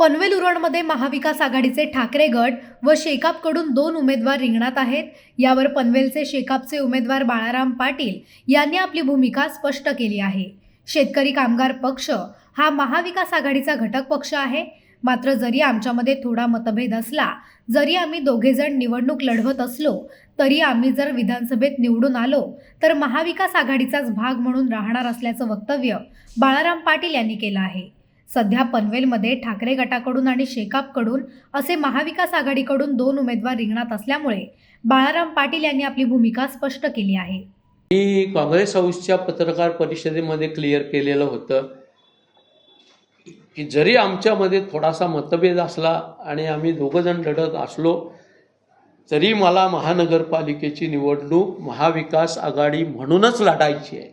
पनवेल उरणमध्ये महाविकास आघाडीचे ठाकरे गट व शेकापकडून दोन उमेदवार रिंगणात आहेत. यावर पनवेलचे शेकापचे उमेदवार बाळाराम पाटील यांनी आपली भूमिका स्पष्ट केली आहे. शेतकरी कामगार पक्ष हा महाविकास आघाडीचा घटक पक्ष आहे. मात्र जरी आमच्यामध्ये थोडा मतभेद असला जरी आम्ही दोघेजण निवडणूक लढवत असलो तरी आम्ही जर विधानसभेत निवडून आलो तर महाविकास आघाडीचाच भाग म्हणून राहणार असल्याचं वक्तव्य बाळाराम पाटील यांनी केलं आहे. सध्या पनवेलमध्ये ठाकरे गटाकडून आणि शेकापकडून असे महाविकास आघाडीकडून दोन उमेदवार रिंगणात असल्यामुळे बाळाराम पाटील यांनी आपली भूमिका स्पष्ट केली आहे. मी काँग्रेस हाऊसच्या पत्रकार परिषदेमध्ये क्लिअर केलेलं होतं की जरी आमच्यामध्ये थोडासा मतभेद असला आणि आम्ही दोघंजण लढत असलो तरी मला महानगरपालिकेची निवडणूक महाविकास आघाडी म्हणूनच लढायची आहे.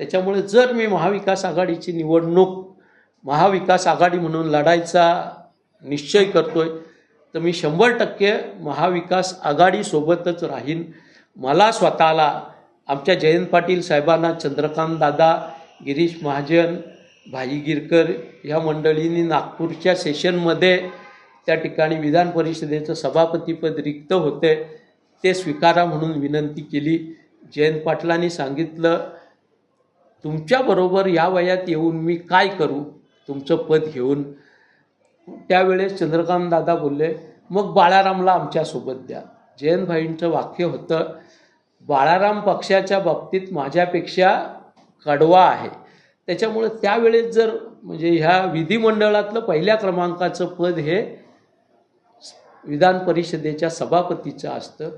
त्याच्यामुळे जर मी महाविकास आघाडीची निवडणूक महाविकास आघाडी म्हणून लढायचा निश्चय करतोय तर मी शंभर टक्के महाविकास आघाडीसोबतच राहीन. मला स्वतःला आमच्या जयंत पाटील साहेबांना चंद्रकांत दादा गिरीश महाजन भाई गिरकर ह्या मंडळींनी नागपूरच्या सेशनमध्ये त्या ठिकाणी विधान परिषदेचं सभापतीपद रिक्त होते ते स्वीकारा म्हणून विनंती केली. जयंत पाटलांनी सांगितलं तुमच्याबरोबर या वयात येऊन मी काय करू? तुमचं पद घेऊन. त्यावेळेस चंद्रकांत दादा बोलले मग बाळारामला आमच्यासोबत द्या. जयंतभाईंचं वाक्य होतं बाळाराम पक्षाच्या बाबतीत माझ्यापेक्षा कडवा आहे. त्याच्यामुळे त्यावेळेस जर म्हणजे ह्या विधिमंडळातलं पहिल्या क्रमांकाचं पद हे विधान परिषदेच्या सभापतीचं असतं.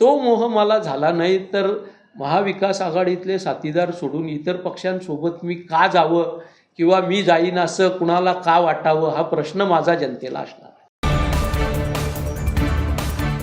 तो मोह मला झाला नाही तर महाविकास आघाडीतले साथीदार सोडून इतर पक्षांसोबत मी का जावं? किंवा मी जाईन असं कुणाला का वाटावं हा प्रश्न माझा जनतेला असणार.